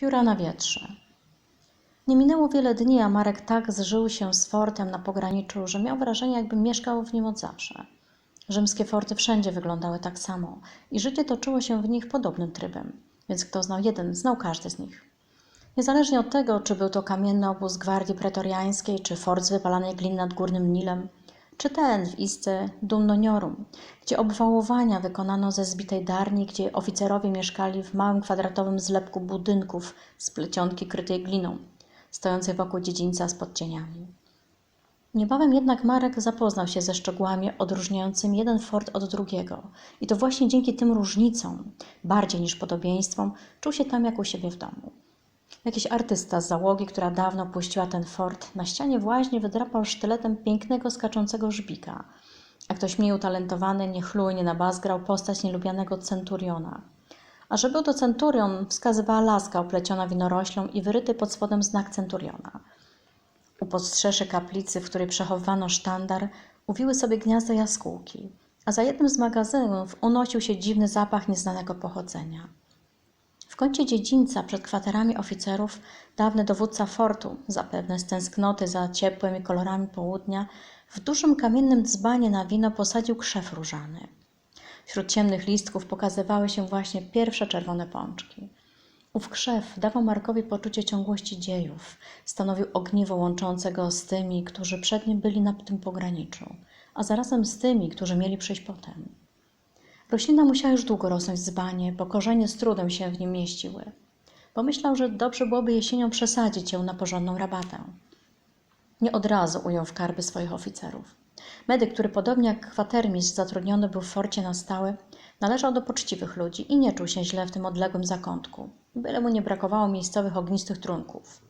Pióra na wietrze. Nie minęło wiele dni, a Marek tak zżył się z fortem na pograniczu, że miał wrażenie, jakby mieszkał w nim od zawsze. Rzymskie forty wszędzie wyglądały tak samo i życie toczyło się w nich podobnym trybem, więc kto znał jeden, znał każdy z nich. Niezależnie od tego, czy był to kamienny obóz gwardii pretoriańskiej, czy fort z wypalanej gliny nad Górnym Nilem, ten w Isce Dumnoniorum, gdzie obwałowania wykonano ze zbitej darni, gdzie oficerowie mieszkali w małym kwadratowym zlepku budynków z plecionki krytej gliną, stojącej wokół dziedzińca z podcieniami. Niebawem jednak Marek zapoznał się ze szczegółami odróżniającymi jeden fort od drugiego i to właśnie dzięki tym różnicom, bardziej niż podobieństwom, czuł się tam jak u siebie w domu. Jakiś artysta z załogi, która dawno puściła ten fort, na ścianie właśnie wydrapał sztyletem pięknego skaczącego żbika, a ktoś mniej utalentowany niechlujnie na bas grał postać nielubianego centuriona. A że był to centurion, wskazywała laska opleciona winoroślą i wyryty pod spodem znak centuriona. U podstrzeszy kaplicy, w której przechowywano sztandar, uwiły sobie gniazdo jaskółki, a za jednym z magazynów unosił się dziwny zapach nieznanego pochodzenia. Kącie dziedzińca przed kwaterami oficerów dawny dowódca fortu, zapewne z tęsknoty za ciepłem i kolorami południa, w dużym kamiennym dzbanie na wino posadził krzew różany. Wśród ciemnych listków pokazywały się właśnie pierwsze czerwone pączki. Ów krzew dawał Markowi poczucie ciągłości dziejów, stanowił ogniwo łączące go z tymi, którzy przed nim byli na tym pograniczu, a zarazem z tymi, którzy mieli przyjść potem. Roślina musiała już długo rosnąć w dzbanie, bo korzenie z trudem się w nim mieściły. Pomyślał, że dobrze byłoby jesienią przesadzić ją na porządną rabatę. Nie od razu ujął w karby swoich oficerów. Medyk, który podobnie jak kwatermistrz zatrudniony był w forcie na stałe, należał do poczciwych ludzi i nie czuł się źle w tym odległym zakątku, byle mu nie brakowało miejscowych ognistych trunków.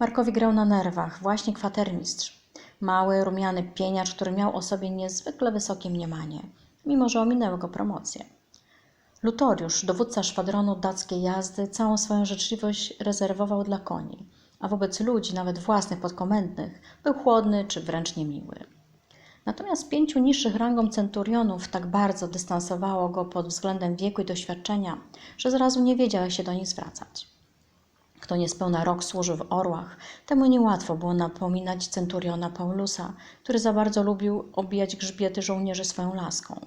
Markowi grał na nerwach właśnie kwatermistrz. Mały, rumiany pieniacz, który miał o sobie niezwykle wysokie mniemanie, mimo że ominęły go promocje. Lutoriusz, dowódca szwadronu dackiej jazdy, całą swoją życzliwość rezerwował dla koni, a wobec ludzi, nawet własnych podkomendnych, był chłodny czy wręcz niemiły. Natomiast pięciu niższych rangą centurionów tak bardzo dystansowało go pod względem wieku i doświadczenia, że zrazu nie wiedział, jak się do nich zwracać. Kto niespełna rok służył w orłach, temu niełatwo było napominać centuriona Paulusa, który za bardzo lubił obijać grzbiety żołnierzy swoją laską,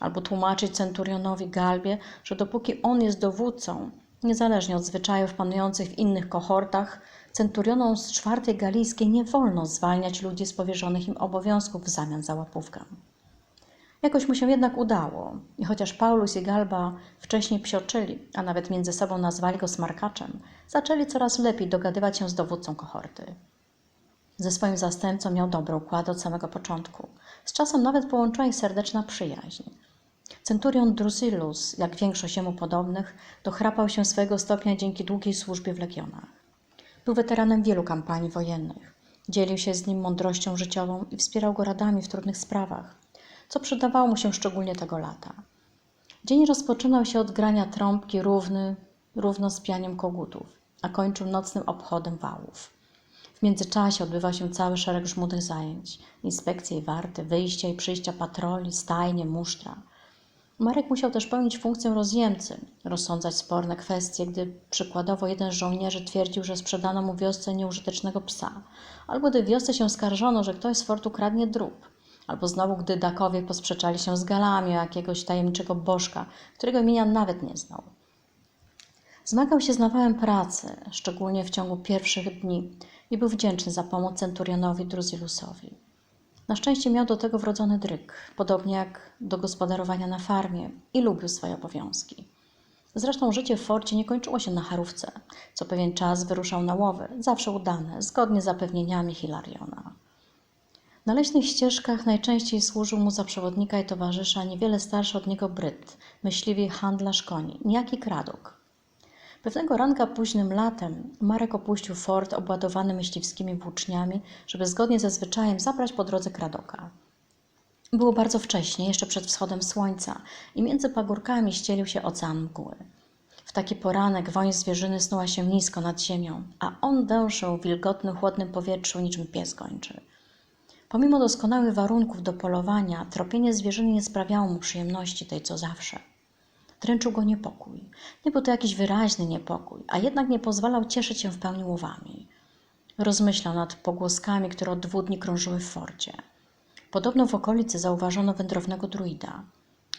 albo tłumaczyć centurionowi Galbie, że dopóki on jest dowódcą, niezależnie od zwyczajów panujących w innych kohortach, centurionom z czwartej galijskiej nie wolno zwalniać ludzi z powierzonych im obowiązków w zamian za łapówkę. Jakoś mu się jednak udało i chociaż Paulus i Galba wcześniej psioczyli, a nawet między sobą nazwali go smarkaczem, zaczęli coraz lepiej dogadywać się z dowódcą kohorty. Ze swoim zastępcą miał dobry układ od samego początku. Z czasem nawet połączyła ich serdeczna przyjaźń. Centurion Drusillus, jak większość jemu podobnych, dochrapał się swojego stopnia dzięki długiej służbie w legionach. Był weteranem wielu kampanii wojennych. Dzielił się z nim mądrością życiową i wspierał go radami w trudnych sprawach, co przydawało mu się szczególnie tego lata. Dzień rozpoczynał się od grania trąbki równy, równo z pianiem kogutów, a kończył nocnym obchodem wałów. W międzyczasie odbywał się cały szereg żmudnych zajęć, inspekcje i warty, wyjścia i przyjścia patroli, stajnie, musztra. Marek musiał też pełnić funkcję rozjemcy, rozsądzać sporne kwestie, gdy przykładowo jeden z żołnierzy twierdził, że sprzedano mu wiosce nieużytecznego psa, albo gdy wiosce się skarżono, że ktoś z fortu kradnie drób, albo znowu gdy Dakowie posprzeczali się z Galami o jakiegoś tajemniczego bożka, którego imienia nawet nie znał. Zmagał się z nawałem pracy, szczególnie w ciągu pierwszych dni i był wdzięczny za pomoc centurionowi Druzilusowi. Na szczęście miał do tego wrodzony dryk, podobnie jak do gospodarowania na farmie i lubił swoje obowiązki. Zresztą życie w forcie nie kończyło się na charówce. Co pewien czas wyruszał na łowy, zawsze udane, zgodnie z zapewnieniami Hilariona. Na leśnych ścieżkach najczęściej służył mu za przewodnika i towarzysza niewiele starszy od niego Bryt, myśliwy handlarz koni, niejaki Kradok. Pewnego ranka późnym latem Marek opuścił fort obładowany myśliwskimi włóczniami, żeby zgodnie ze zwyczajem zabrać po drodze Kradoka. Było bardzo wcześnie, jeszcze przed wschodem słońca i między pagórkami ścielił się ocean mgły. W taki poranek woń zwierzyny snuła się nisko nad ziemią, a on dęszył w wilgotnym, chłodnym powietrzu niczym pies gończy. Pomimo doskonałych warunków do polowania, tropienie zwierzyny nie sprawiało mu przyjemności tej co zawsze. Tręczył go niepokój. Nie był to jakiś wyraźny niepokój, a jednak nie pozwalał cieszyć się w pełni łowami. Rozmyślał nad pogłoskami, które od dwóch dni krążyły w forcie. Podobno w okolicy zauważono wędrownego druida.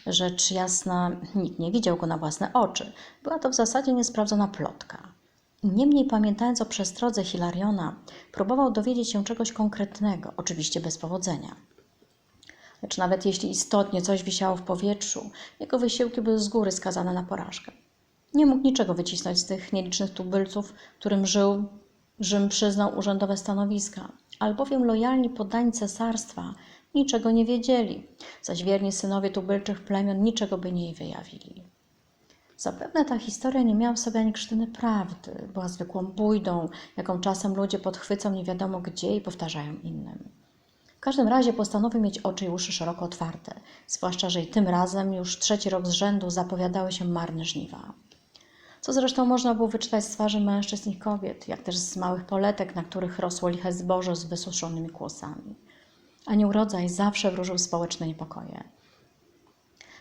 Rzecz jasna, nikt nie widział go na własne oczy. Była to w zasadzie niesprawdzona plotka. Niemniej, pamiętając o przestrodze Hilariona, próbował dowiedzieć się czegoś konkretnego, oczywiście bez powodzenia. Lecz nawet jeśli istotnie coś wisiało w powietrzu, jego wysiłki były z góry skazane na porażkę. Nie mógł niczego wycisnąć z tych nielicznych tubylców, którym żył, Rzym przyznał urzędowe stanowiska, albowiem lojalni poddani cesarstwa niczego nie wiedzieli, zaś wierni synowie tubylczych plemion niczego by nie wyjawili. Zapewne ta historia nie miała w sobie ani krztyny prawdy, była zwykłą bójdą, jaką czasem ludzie podchwycą nie wiadomo gdzie i powtarzają innym. W każdym razie postanowił mieć oczy i uszy szeroko otwarte, zwłaszcza, że i tym razem już trzeci rok z rzędu zapowiadały się marne żniwa. Co zresztą można było wyczytać z twarzy mężczyzn i kobiet, jak też z małych poletek, na których rosło liche zboże z wysuszonymi kłosami. A nieurodzaj zawsze wróżył społeczne niepokoje.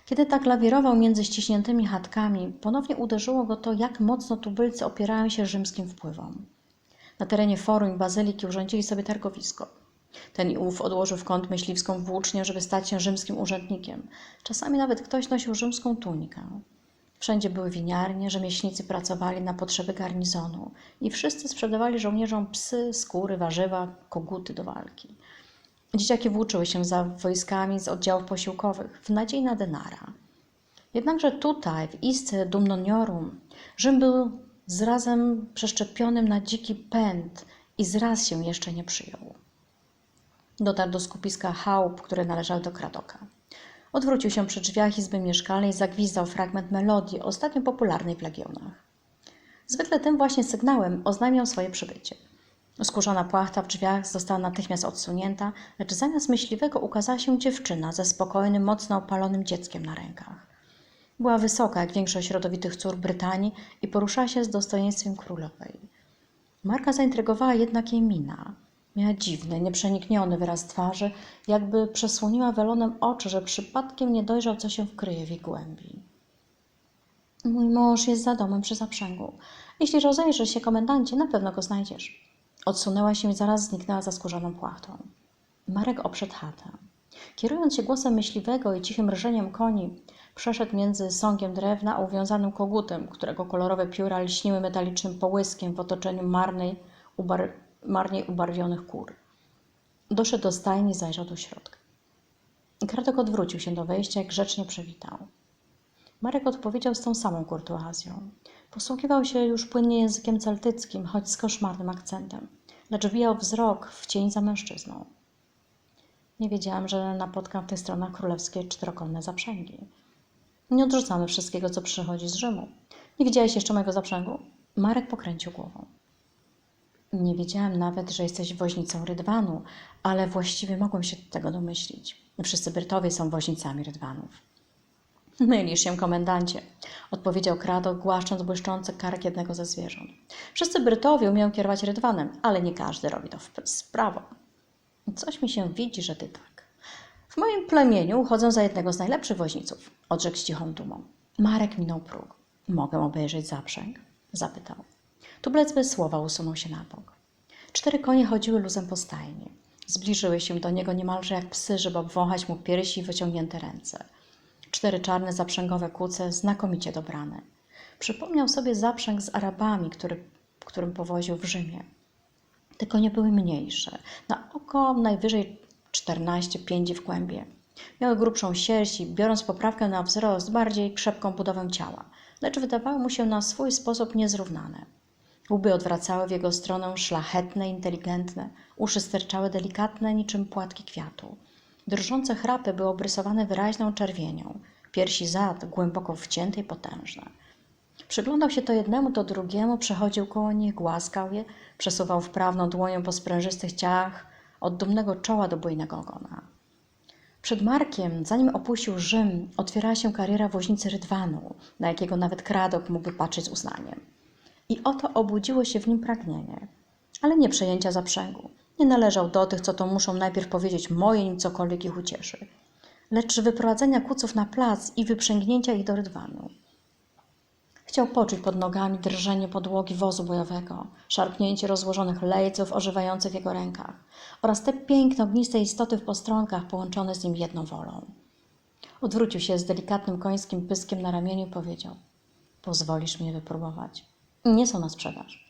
Kiedy tak lawirował między ściśniętymi chatkami, ponownie uderzyło go to, jak mocno tubylcy opierają się rzymskim wpływom. Na terenie forum i bazyliki urządzili sobie targowisko. Ten i ów odłożył w kąt myśliwską włócznię, żeby stać się rzymskim urzędnikiem. Czasami nawet ktoś nosił rzymską tunikę. Wszędzie były winiarnie, rzemieślnicy pracowali na potrzeby garnizonu i wszyscy sprzedawali żołnierzom psy, skóry, warzywa, koguty do walki. Dzieciaki włóczyły się za wojskami z oddziałów posiłkowych w nadziei na denara. Jednakże tutaj, w Isce Dumnoniorum, Rzym był zrazem przeszczepionym na dziki pęd i zraz się jeszcze nie przyjął. Dotarł do skupiska chałup, które należały do Kradoka. Odwrócił się przy drzwiach izby mieszkalnej i zagwizdał fragment melodii, ostatnio popularnej w legionach. Zwykle tym właśnie sygnałem oznajmiał swoje przybycie. Skórzana płachta w drzwiach została natychmiast odsunięta, lecz zamiast myśliwego ukazała się dziewczyna ze spokojnym, mocno opalonym dzieckiem na rękach. Była wysoka, jak większość rodowitych cór Brytanii i poruszała się z dostojeństwem królowej. Marka zaintrygowała jednak jej mina. Miała dziwny, nieprzenikniony wyraz twarzy, jakby przesłoniła welonem oczy, że przypadkiem nie dojrzał, co się wkryje w jej głębi. Mój mąż jest za domem przy zaprzęgu. Jeśli rozejrzysz się, komendancie, na pewno go znajdziesz. Odsunęła się i zaraz zniknęła za skórzaną płachtą. Marek obszedł chatę. Kierując się głosem myśliwego i cichym rżeniem koni, przeszedł między sągiem drewna a uwiązanym kogutem, którego kolorowe pióra lśniły metalicznym połyskiem w otoczeniu marnej, ubar marnie ubarwionych kur. Doszedł do stajni i zajrzał do środka. Kradok odwrócił się do wejścia i grzecznie przywitał. Marek odpowiedział z tą samą kurtuazją. Posługiwał się już płynnie językiem celtyckim, choć z koszmarnym akcentem, lecz wijał wzrok w cień za mężczyzną. Nie wiedziałam, że napotkam w tych stronach królewskie czterokonne zaprzęgi. Nie odrzucamy wszystkiego, co przychodzi z Rzymu. Nie widziałeś jeszcze mojego zaprzęgu? Marek pokręcił głową. Nie wiedziałem nawet, że jesteś woźnicą rydwanu, ale właściwie mogłem się tego domyślić. Wszyscy Brytowie są woźnicami rydwanów. Mylisz się, komendancie, odpowiedział Kradok, głaszcząc błyszczący kark jednego ze zwierząt. Wszyscy Brytowie umieją kierować rydwanem, ale nie każdy robi to w prawo. Coś mi się widzi, że ty tak. W moim plemieniu uchodzę za jednego z najlepszych woźniców, odrzekł z cichą dumą. Marek minął próg. Mogę obejrzeć zaprzęg? zapytał. Tublec bez słowa usunął się na bok. Cztery konie chodziły luzem po stajni. Zbliżyły się do niego niemalże jak psy, żeby obwąchać mu piersi i wyciągnięte ręce. Cztery czarne zaprzęgowe kuce, znakomicie dobrane. Przypomniał sobie zaprzęg z Arabami, który, którym powoził w Rzymie. Te konie były mniejsze, na oko najwyżej 14 piędzi w kłębie. Miały grubszą sierść i, biorąc poprawkę na wzrost, bardziej krzepką budowę ciała, lecz wydawały mu się na swój sposób niezrównane. Łby odwracały w jego stronę szlachetne, inteligentne, uszy sterczały delikatne niczym płatki kwiatu. Drżące chrapy były obrysowane wyraźną czerwienią, piersi zad głęboko wcięte i potężne. Przyglądał się to jednemu, to drugiemu, przechodził koło nich, głaskał je, przesuwał wprawną dłonią po sprężystych ciałach, od dumnego czoła do bujnego ogona. Przed Markiem, zanim opuścił Rzym, otwierała się kariera woźnicy Rydwanu, na jakiego nawet Kradok mógłby patrzeć z uznaniem. I oto obudziło się w nim pragnienie, ale nie przejęcia zaprzęgu. Nie należał do tych, co to muszą najpierw powiedzieć moje, nim cokolwiek ich ucieszy, lecz wyprowadzenia kuców na plac i wyprzęgnięcia ich do Rydwanu. Chciał poczuć pod nogami drżenie podłogi wozu bojowego, szarpnięcie rozłożonych lejców ożywających w jego rękach oraz te piękne, ogniste istoty w postronkach połączone z nim jedną wolą. Odwrócił się z delikatnym końskim pyskiem na ramieniu i powiedział: Pozwolisz mi je wypróbować. Nie są na sprzedaż.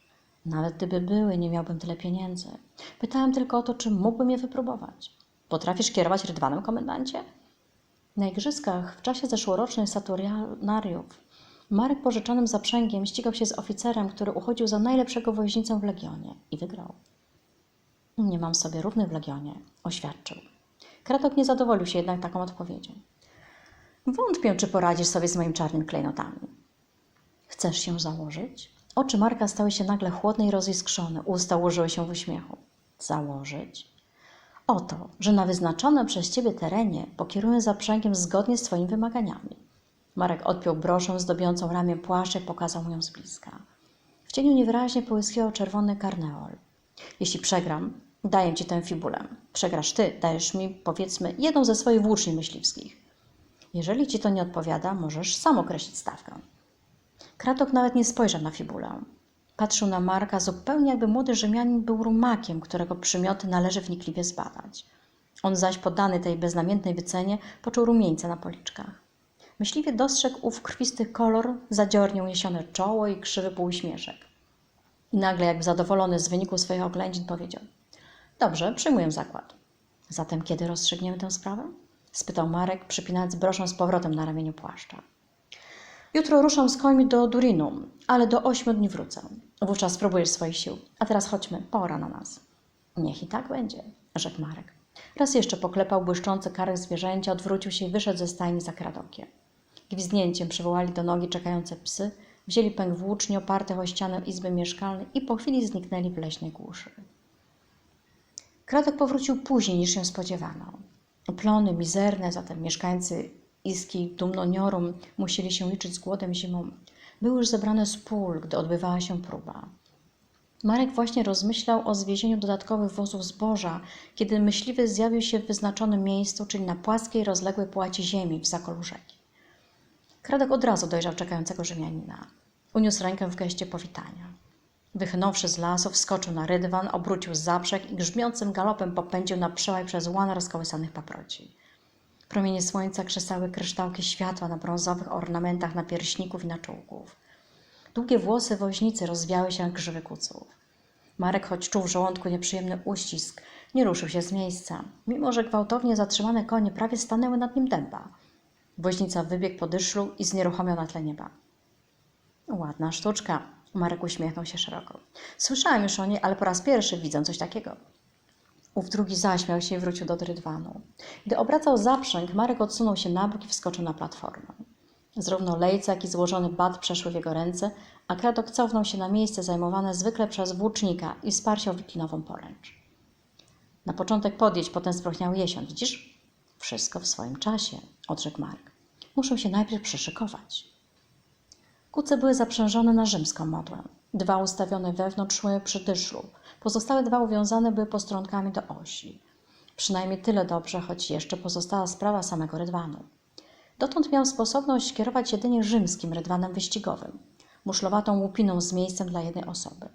Nawet gdyby były, nie miałbym tyle pieniędzy. Pytałem tylko o to, czy mógłbym je wypróbować. Potrafisz kierować rydwanem, komendancie? Na igrzyskach w czasie zeszłorocznych Saturnariów Marek pożyczonym zaprzęgiem ścigał się z oficerem, który uchodził za najlepszego woźnicę w Legionie i wygrał. Nie mam sobie równych w Legionie, oświadczył. Kratok nie zadowolił się jednak taką odpowiedzią. Wątpię, czy poradzisz sobie z moimi czarnymi klejnotami. Chcesz się założyć? Oczy Marka stały się nagle chłodne i roziskrzone, usta ułożyły się w uśmiechu. Założyć? Oto, że na wyznaczonym przez ciebie terenie pokieruję zaprzęgiem zgodnie z twoimi wymaganiami. Marek odpiął broszę zdobiącą ramię płaszcz i pokazał mu ją z bliska. W cieniu niewyraźnie połyskiwał czerwony karneol. Jeśli przegram, daję ci tę fibulę. Przegrasz ty, dajesz mi, powiedzmy, jedną ze swoich włóczni myśliwskich. Jeżeli ci to nie odpowiada, możesz sam określić stawkę. Kratok nawet nie spojrzał na fibulę. Patrzył na Marka zupełnie jakby młody Rzymianin był rumakiem, którego przymioty należy wnikliwie zbadać. On zaś poddany tej beznamiętnej wycenie poczuł rumieńce na policzkach. Myśliwie dostrzegł ów krwisty kolor, zadziornie uniesione czoło i krzywy półuśmieszek. I nagle, jakby zadowolony z wyniku swoich oględzin, powiedział: Dobrze, przyjmuję zakład. Zatem kiedy rozstrzygniemy tę sprawę? spytał Marek, przypinając broszę z powrotem na ramieniu płaszcza. Jutro ruszam z końmi do Durinu, ale do ośmiu dni wrócę. Wówczas spróbujesz swoich sił. A teraz chodźmy, pora na nas. Niech i tak będzie, rzekł Marek. Raz jeszcze poklepał błyszczący karek zwierzęcia, odwrócił się i wyszedł ze stajni za kradokiem. Gwizdnięciem przywołali do nogi czekające psy, wzięli pęk włóczni opartych o ścianę izby mieszkalnej i po chwili zniknęli w leśnej głuszy. Kradek powrócił później niż się spodziewano. Plony mizerne, zatem mieszkańcy Iski Dumnoniorum musieli się liczyć z głodem zimą. Były już zebrane z pól, gdy odbywała się próba. Marek właśnie rozmyślał o zwiezieniu dodatkowych wozów zboża, kiedy myśliwy zjawił się w wyznaczonym miejscu, czyli na płaskiej, rozległej płaci ziemi w zakolu rzeki. Kradek od razu dojrzał czekającego Rzymianina. Uniósł rękę w geście powitania. Wychynąwszy z lasu, wskoczył na rydwan, obrócił zaprzek i grzmiącym galopem popędził na przełaj przez łan rozkołysanych paproci. Promienie słońca krzesały kryształki światła na brązowych ornamentach napierśników i naczółków. Długie włosy woźnicy rozwiały się jak grzywy kuców. Marek, choć czuł w żołądku nieprzyjemny uścisk, nie ruszył się z miejsca, mimo że gwałtownie zatrzymane konie prawie stanęły nad nim dęba. Woźnica wybiegł po dyszlu i znieruchomiał na tle nieba. Ładna sztuczka, Marek uśmiechnął się szeroko. Słyszałem już o niej, ale po raz pierwszy widzę coś takiego. Ów drugi zaśmiał się i wrócił do rydwanu. Gdy obracał zaprzęg, Marek odsunął się na bok i wskoczył na platformę. Zarówno lejce, jak i złożony bat przeszły w jego ręce, a kradok cofnął się na miejsce zajmowane zwykle przez włócznika i o wiklinową poręcz. Na początek podjedź, potem spróchniał jesion, widzisz? Wszystko w swoim czasie, odrzekł Mark. Muszę się najpierw przyszykować. Kuce były zaprzężone na rzymską modłę. Dwa ustawione wewnątrz szły przy dyszlu. Pozostałe dwa uwiązane były postronkami do osi. Przynajmniej tyle dobrze, choć jeszcze pozostała sprawa samego rydwanu. Dotąd miał sposobność kierować jedynie rzymskim rydwanem wyścigowym, muszlowatą łupiną z miejscem dla jednej osoby.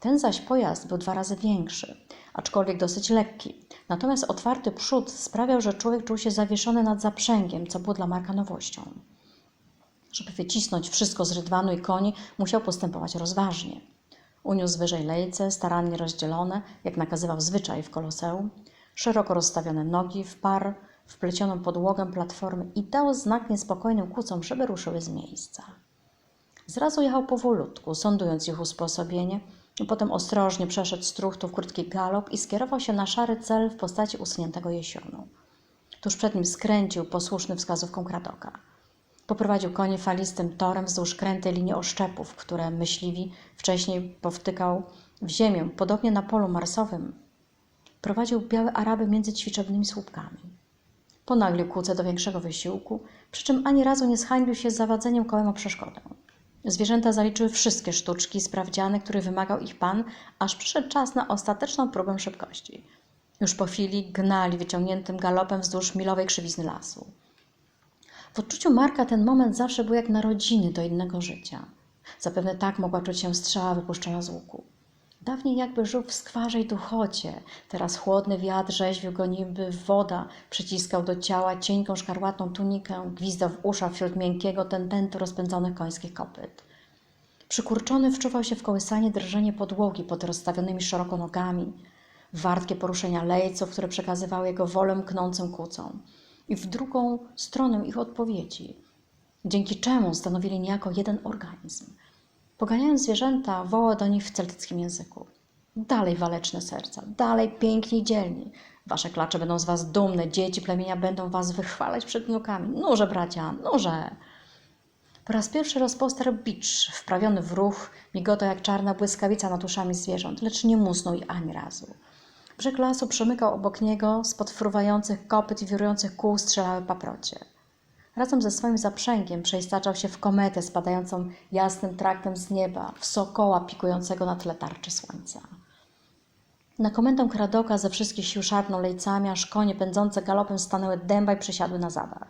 Ten zaś pojazd był dwa razy większy, aczkolwiek dosyć lekki. Natomiast otwarty przód sprawiał, że człowiek czuł się zawieszony nad zaprzęgiem, co było dla Marka nowością. Żeby wycisnąć wszystko z rydwanu i koni, musiał postępować rozważnie. Uniósł wyżej lejce, starannie rozdzielone, jak nakazywał zwyczaj w koloseum, szeroko rozstawione nogi w par, wplecioną podłogę platformy i dał znak niespokojnym kucom, żeby ruszyły z miejsca. Zrazu jechał powolutku, sądując ich usposobienie, potem ostrożnie przeszedł z truchtu w krótki galop i skierował się na szary cel w postaci usuniętego jesionu. Tuż przed nim skręcił, posłuszny wskazówką Kradoka. Poprowadził konie falistym torem wzdłuż krętej linii oszczepów, które myśliwi wcześniej powtykał w ziemię, podobnie na polu marsowym. Prowadził białe Araby między ćwiczebnymi słupkami. Ponaglił kłócę do większego wysiłku, przy czym ani razu nie zhańbił się z zawadzeniem kołem o przeszkodę. Zwierzęta zaliczyły wszystkie sztuczki sprawdziane, które wymagał ich pan, aż przyszedł czas na ostateczną próbę szybkości. Już po chwili gnali wyciągniętym galopem wzdłuż milowej krzywizny lasu. W odczuciu Marka ten moment zawsze był jak narodziny do innego życia. Zapewne tak mogła czuć się strzała wypuszczona z łuku. Dawniej jakby żył w skwarze i duchocie, teraz chłodny wiatr rzeźbił go niby woda, przyciskał do ciała cienką szkarłatną tunikę, gwizdał w uszach wśród miękkiego tendentu rozpędzonych końskich kopyt. Przykurczony wczuwał się w kołysanie drżenie podłogi pod rozstawionymi szeroko nogami, wartkie poruszenia lejców, które przekazywały jego wolę mknącym kłócom i w drugą stronę ich odpowiedzi, dzięki czemu stanowili niejako jeden organizm. Poganiając zwierzęta, wołał do nich w celtyckim języku. Dalej waleczne serca, dalej piękni i dzielni. Wasze klacze będą z was dumne, dzieci plemienia będą was wychwalać przed wnukami. Nurze, bracia, nurze! Po raz pierwszy rozposterł bicz, wprawiony w ruch, migotał jak czarna błyskawica nad uszami zwierząt, lecz nie musnął i ani razu. Brzeg lasu przemykał obok niego, spod fruwających kopyt i wirujących kół strzelały paprocie. Razem ze swoim zaprzęgiem przeistaczał się w kometę spadającą jasnym traktem z nieba, w sokoła pikującego na tle tarczy słońca. Na komendę Kradoka ze wszystkich sił szarpnął lejcami, aż konie pędzące galopem stanęły dęba i przesiadły na zadach.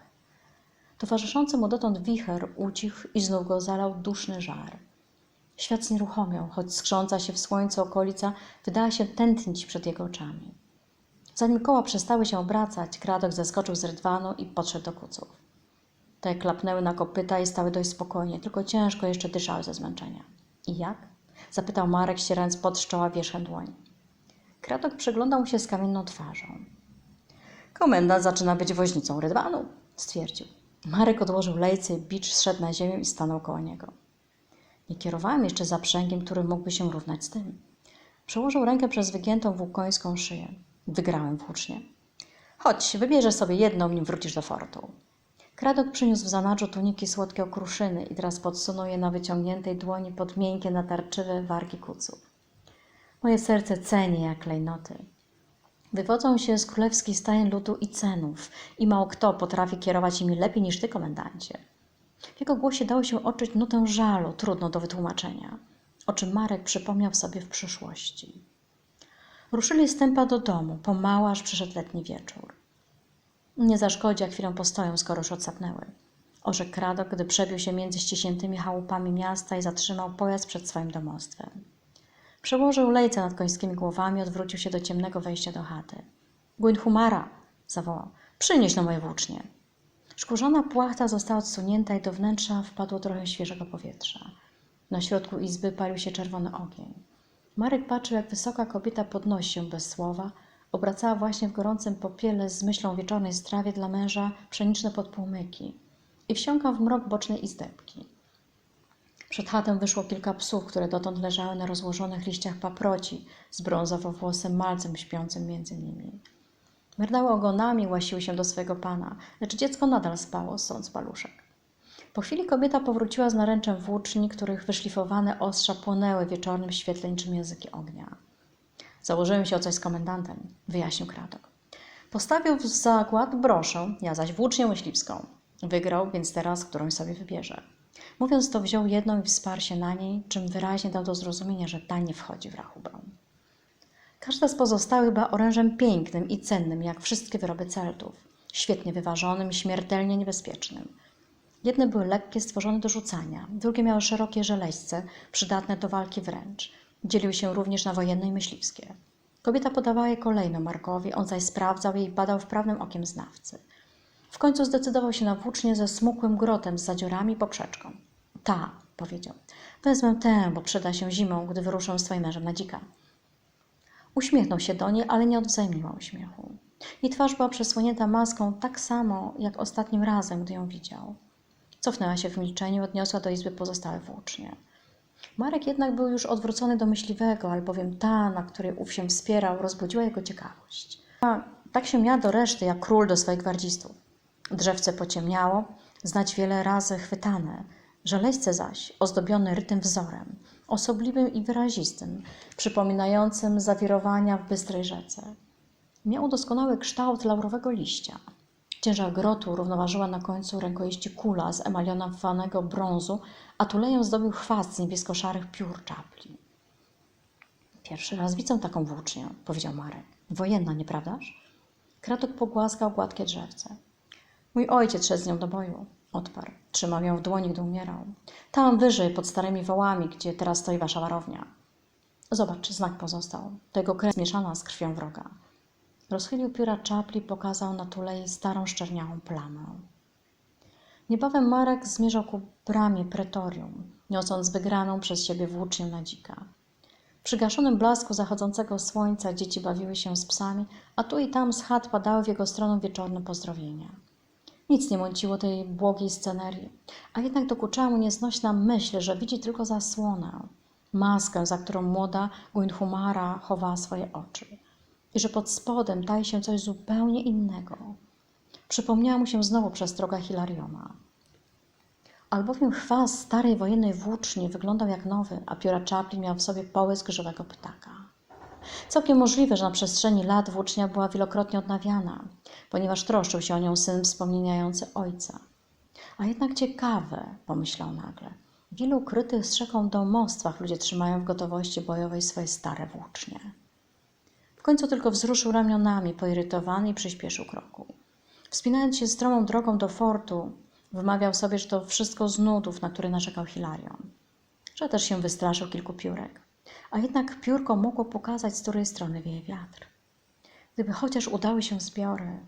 Towarzyszący mu dotąd wicher ucichł i znów go zalał duszny żar. Świat znieruchomiał, choć skrząca się w słońcu okolica wydała się tętnić przed jego oczami. Zanim koła przestały się obracać, Kradok zeskoczył z rydwanu i podszedł do kuców. Te klapnęły na kopyta i stały dość spokojnie, tylko ciężko jeszcze dyszały ze zmęczenia. I jak? zapytał Marek, ścierając pod z czoła wierzchem dłoń. Kradok przyglądał mu się z kamienną twarzą. Komendant zaczyna być woźnicą rydwanu, stwierdził. Marek odłożył lejce i bicz zszedł na ziemię i stanął koło niego. Nie kierowałem jeszcze zaprzęgiem, który mógłby się równać z tym. Przełożył rękę przez wygiętą włókońską szyję. Wygrałem włócznie. Chodź, wybierzesz sobie jedną, nim wrócisz do fortu. Kradok przyniósł w zanadrzu tuniki słodkie okruszyny i teraz podsunął je na wyciągniętej dłoni pod miękkie, natarczywe wargi kuców. Moje serce ceni jak klejnoty. Wywodzą się z królewskich stajen ludu i cenów i mało kto potrafi kierować nimi lepiej niż ty, komendancie. W jego głosie dało się odczuć nutę żalu, trudno do wytłumaczenia, o czym Marek przypomniał sobie w przyszłości. Ruszyli z tempa do domu, pomału aż przyszedł letni wieczór. Nie zaszkodzi, jak chwilę postoją, skoro już odsapnęły. Orzekł Kradok, gdy przebił się między ściśniętymi chałupami miasta i zatrzymał pojazd przed swoim domostwem. Przełożył lejce nad końskimi głowami, odwrócił się do ciemnego wejścia do chaty. Gwynhumara! zawołał. Przynieś na moje włócznie. Szkurzona płachta została odsunięta i do wnętrza wpadło trochę świeżego powietrza. Na środku izby palił się czerwony ogień. Marek patrzył, jak wysoka kobieta podnosi się bez słowa, obracała właśnie w gorącym popiele z myślą o wieczornej strawie dla męża pszeniczne podpłomyki i wsiąkał w mrok bocznej izdebki. Przed chatę wyszło kilka psów, które dotąd leżały na rozłożonych liściach paproci z brązowo-włosym malcem śpiącym między nimi. Merdały ogonami, łasiły się do swego pana, lecz dziecko nadal spało, sąc paluszek. Po chwili kobieta powróciła z naręczem włóczni, których wyszlifowane ostrza płonęły wieczornym świetle niczym języki ognia. Założyłem się o coś z komendantem, wyjaśnił Kradok. Postawił w zakład broszę, ja zaś włócznię myśliwską. Wygrał, więc teraz którąś sobie wybierze. Mówiąc to, wziął jedną i wsparł się na niej, czym wyraźnie dał do zrozumienia, że ta nie wchodzi w rachubę. Każda z pozostałych była orężem pięknym i cennym, jak wszystkie wyroby Celtów. Świetnie wyważonym śmiertelnie niebezpiecznym. Jedne były lekkie, stworzone do rzucania, drugie miały szerokie żeleźce, przydatne do walki wręcz. Dzieliły się również na wojenne i myśliwskie. Kobieta podawała je kolejno Markowi, on zaś sprawdzał je i badał wprawnym okiem znawcy. W końcu zdecydował się na włócznie ze smukłym grotem z zadziorami i poprzeczką. Ta, powiedział. Wezmę tę, bo przyda się zimą, gdy wyruszę z twoim mężem na dzika. Uśmiechnął się do niej, ale nie odwzajemniła uśmiechu. Jej twarz była przesłonięta maską tak samo, jak ostatnim razem, gdy ją widział. Cofnęła się w milczeniu, odniosła do izby pozostałe włócznie. Marek jednak był już odwrócony do myśliwego, albowiem ta, na której ów się wspierał, rozbudziła jego ciekawość. A tak się miała do reszty, jak król do swoich gwardzistów. Drzewce pociemniało, znać wiele razy chwytane, żeleźce zaś ozdobione rytym wzorem, osobliwym i wyrazistym, przypominającym zawirowania w bystrej rzece. Miał doskonały kształt laurowego liścia. Ciężar grotu równoważyła na końcu rękojeści kula z emalionowanego brązu, a tuleję zdobił chwast z niebiesko-szarych piór czapli. Pierwszy raz widzę taką włócznię, powiedział Marek. Wojenna, nieprawdaż? Kratok pogłaskał gładkie drzewce. Mój ojciec szedł z nią do boju. Odparł. Trzymał ją w dłoni, gdy umierał. Tam wyżej, pod starymi wołami, gdzie teraz stoi wasza warownia. Zobacz, znak pozostał. To jego krew zmieszana z krwią wroga. Rozchylił pióra czapli, pokazał na tule jej starą, szczerniałą plamę. Niebawem Marek zmierzał ku bramie pretorium, niosąc wygraną przez siebie włócznię na dzika. W przygaszonym blasku zachodzącego słońca dzieci bawiły się z psami, a tu i tam z chat padały w jego stronę wieczorne pozdrowienia. Nic nie mąciło tej błogiej scenerii, a jednak dokuczała mu nieznośna myśl, że widzi tylko zasłonę, maskę, za którą młoda Guinhumara chowała swoje oczy i że pod spodem taje się coś zupełnie innego. Przypomniała mu się znowu przestroga Hilariona. Albowiem chwast starej wojennej włóczni wyglądał jak nowy, a pióra czapli miał w sobie połysk żywego ptaka. Całkiem możliwe, że na przestrzeni lat włócznia była wielokrotnie odnawiana, ponieważ troszczył się o nią syn wspomnieniający ojca. A jednak ciekawe, pomyślał nagle, w ilu ukrytych strzechą domostwach ludzie trzymają w gotowości bojowej swoje stare włócznie. W końcu tylko wzruszył ramionami, poirytowany i przyspieszył kroku. Wspinając się stromą drogą do fortu, wymawiał sobie, że to wszystko z nudów, na które narzekał Hilarion. Że też się wystraszył kilku piórek. A jednak piórko mogło pokazać, z której strony wieje wiatr. Gdyby chociaż udały się zbiory,